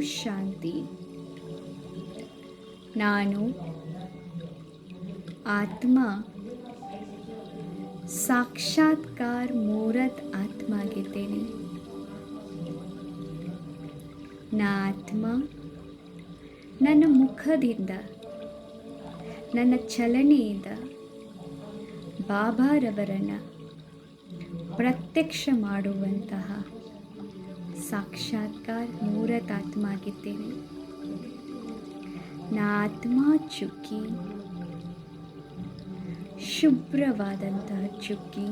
ಶಾಂತಿ. ನಾನು ಆತ್ಮ, ಸಾಕ್ಷಾತ್ಕಾರ ಮೂರತ್ ಆತ್ಮ ಆಗಿದ್ದೇನೆ ನಾ ಆತ್ಮ ನನ್ನ ಮುಖದಿಂದ, ನನ್ನ ಚಲನೆಯಿಂದ ಬಾಬಾರವರನ್ನು ಪ್ರತ್ಯಕ್ಷ ಮಾಡುವಂತಹ ಸಾಕ್ಷಾತ್ಕಾರ ಮೂರತಾತ್ಮ ಆಗಿದ್ದೇನೆ ಆತ್ಮ ಚುಕ್ಕಿ, ಶುಭ್ರವಾದಂತಹ ಚುಕ್ಕಿ.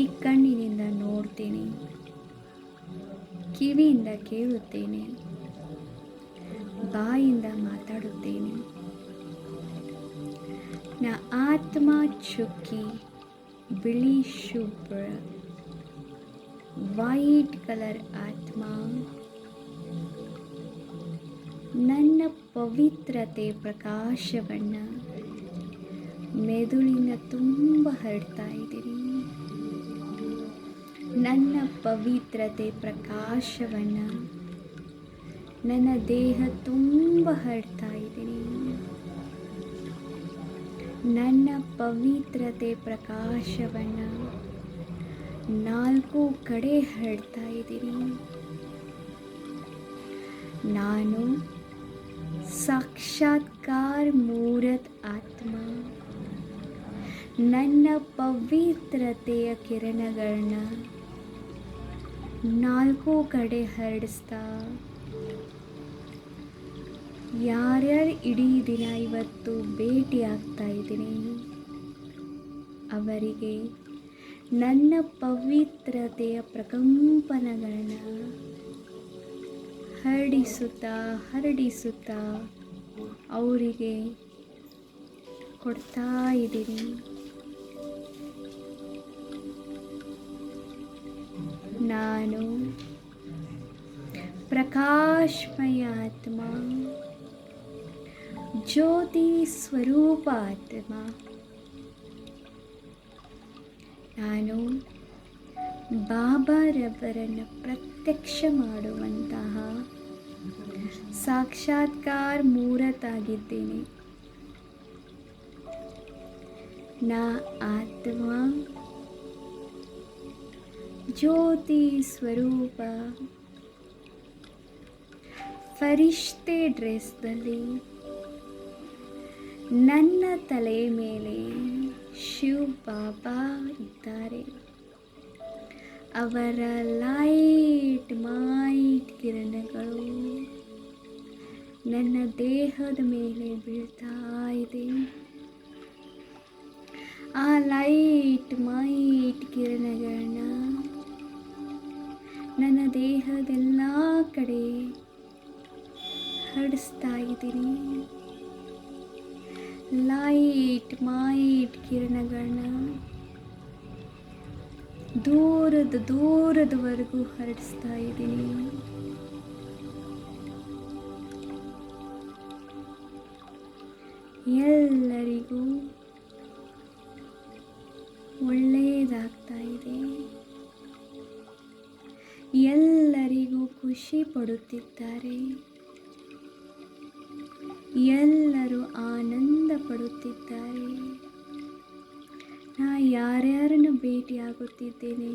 ಈ ಕಣ್ಣಿನಿಂದ ನೋಡ್ತೇನೆ, ಕಿವಿಯಿಂದ ಕೇಳುತ್ತೇನೆ, ಬಾಯಿಂದ ಮಾತಾಡುತ್ತೇನೆ. ನಾ ಆತ್ಮ ಚುಕ್ಕಿ, ಬಿಳಿ ಶುಭ್ರ. ವೈಟ್ ಕಲರ್ ಆತ್ಮ. ನನ್ನ ಪವಿತ್ರತೆ ಪ್ರಕಾಶವನ್ನು ಮೆದುಳಿನ ತುಂಬ ಹರಡ್ತಾ ಇದ್ದೀನಿ ನನ್ನ ಪವಿತ್ರತೆ ಪ್ರಕಾಶವನ್ನು ನನ್ನ ದೇಹ ತುಂಬ ಹರಡ್ತಾ ಇದ್ದೀನಿ ನನ್ನ ಪವಿತ್ರತೆ ಪ್ರಕಾಶವನ್ನು ನಾಲ್ಕು ಕಡೆ ಹರಡ್ತಾ ಇದ್ದೀನಿ. ನಾನು ಸಾಕ್ಷಾತ್ಕಾರ ಮೂರತ್ ಆತ್ಮ. ನನ್ನ ಪವಿತ್ರತೆಯ ಕಿರಣಗಳನ್ನ ನಾಲ್ಕು ಕಡೆ ಹರಡಿಸ್ತಾ. ಯಾರ್ಯಾರು ಇಡೀ ದಿನ ಇವತ್ತು ಭೇಟಿ ಆಗ್ತಾ ಇದ್ದೀನಿ, ಅವರಿಗೆ ನನ್ನ ಪವಿತ್ರತೆಯ ಪ್ರಕಂಪನಗಳನ್ನು ಹರಡಿಸುತ್ತಾ ಹರಡಿಸುತ್ತಾ ಅವರಿಗೆ ಕೊಡ್ತಾ ಇದ್ದೀನಿ. ನಾನು ಪ್ರಕಾಶಮಯ ಆತ್ಮ ಜ್ಯೋತಿ ಸ್ವರೂಪ ಆತ್ಮ ನಾನು ಬಾಬಾರವರನ್ನು ಪ್ರತ್ಯಕ್ಷ ಮಾಡುವಂತಹ ಸಾಕ್ಷಾತ್ಕಾರ ಮೂರತಾಗಿದ್ದೇನೆ. ನಾ ಆತ್ಮ ಜ್ಯೋತಿ ಸ್ವರೂಪ. ಫರಿಷ್ಠೆ ಡ್ರೆಸ್ನಲ್ಲಿ ನನ್ನ ತಲೆ ಮೇಲೆ ಶಿವ ಬಾಬಾ ಇದ್ದಾರೆ. ಅವರ ಲೈಟ್ ಮೈಟ್ ಕಿರಣಗಳು ನನ್ನ ದೇಹದ ಮೇಲೆ ಬೀಳ್ತಾ ಇದೆ. ಆ ಲೈಟ್ ಮೈಟ್ ಕಿರಣಗಳನ್ನ ನನ್ನ ದೇಹದೆಲ್ಲ ಕಡೆ ಹರಡಿಸ್ತಾ ಇದ್ದೀನಿ. ಲೈಟ್, ಮೈಟ್ ಕಿರಣಗಳನ್ನ ದೂರದ ದೂರದವರೆಗೂ ಹರಡಿಸ್ತಾ ಇದ್ದೀನಿ ಎಲ್ಲರಿಗೂ ಒಳ್ಳೆಯದಾಗ್ತಾ ಇದೆ. ಎಲ್ಲರಿಗೂ ಖುಷಿ ಪಡುತ್ತಿದ್ದಾರೆ. ಎಲ್ಲರೂ ಆನಂದ ಪಡುತ್ತಿದ್ದಾರೆ ನಾ ಯಾರ್ಯಾರನ್ನು ಭೇಟಿಯಾಗುತ್ತಿದ್ದೇನೆ?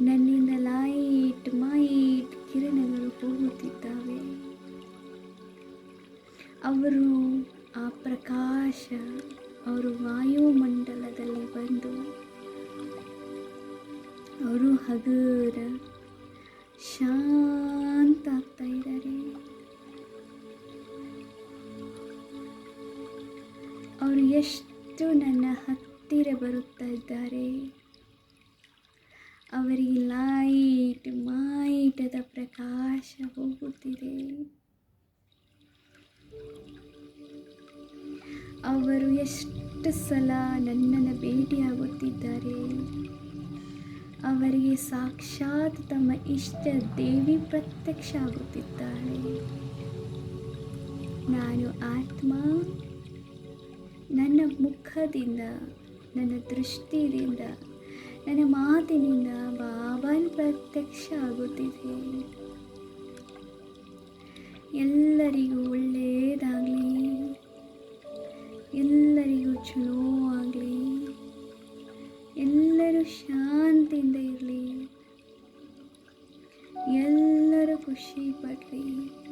ನನ್ನಿಂದ ಲೈಟ್ ಮೈಟ್ ಕಿರಣಗಳು ಹೋಗುತ್ತಿದ್ದಾವೆ. ಅವರು ಆ ಪ್ರಕಾಶ, ಅವರು ವಾಯುಮಂಡಲದಲ್ಲಿ ಬಂದು, ಅವರು ಹಗುರ, ಶಾಂತ ಆಗ್ತಾ ಇದ್ದಾರೆ. ಎಷ್ಟು ನನ್ನ ಹತ್ತಿರ ಬರುತ್ತಾ ಇದ್ದಾರೆ. ಅವರಿಗೆ ಲೈಟ್ ಮಾಯಿಟದ ಪ್ರಕಾಶ ಹೋಗುತ್ತಿದೆ. ಅವರು ಎಷ್ಟು ಸಲ ನನ್ನನ್ನು ಭೇಟಿಯಾಗುತ್ತಿದ್ದಾರೆ. ಅವರಿಗೆ ಸಾಕ್ಷಾತ್ ತಮ್ಮ ಇಷ್ಟ ದೇವಿ ಪ್ರತ್ಯಕ್ಷ ಆಗುತ್ತಿದ್ದಾಳೆ. ನಾನು ಆತ್ಮ ನನ್ನ ಮುಖದಿಂದ, ನನ್ನ ದೃಷ್ಟಿಯಿಂದ, ನನ್ನ ಮಾತಿನಿಂದ ಬಾಬಾನ್ ಪ್ರತ್ಯಕ್ಷ ಆಗುತ್ತಿದೆ. ಎಲ್ಲರಿಗೂ ಒಳ್ಳೆಯದಾಗಲಿ, ಎಲ್ಲರಿಗೂ ಚಲೋ ಆಗಲಿ, ಎಲ್ಲರೂ ಶಾಂತಿಯಿಂದ ಇರಲಿ, ಎಲ್ಲರೂ ಖುಷಿ ಪಡಲಿ.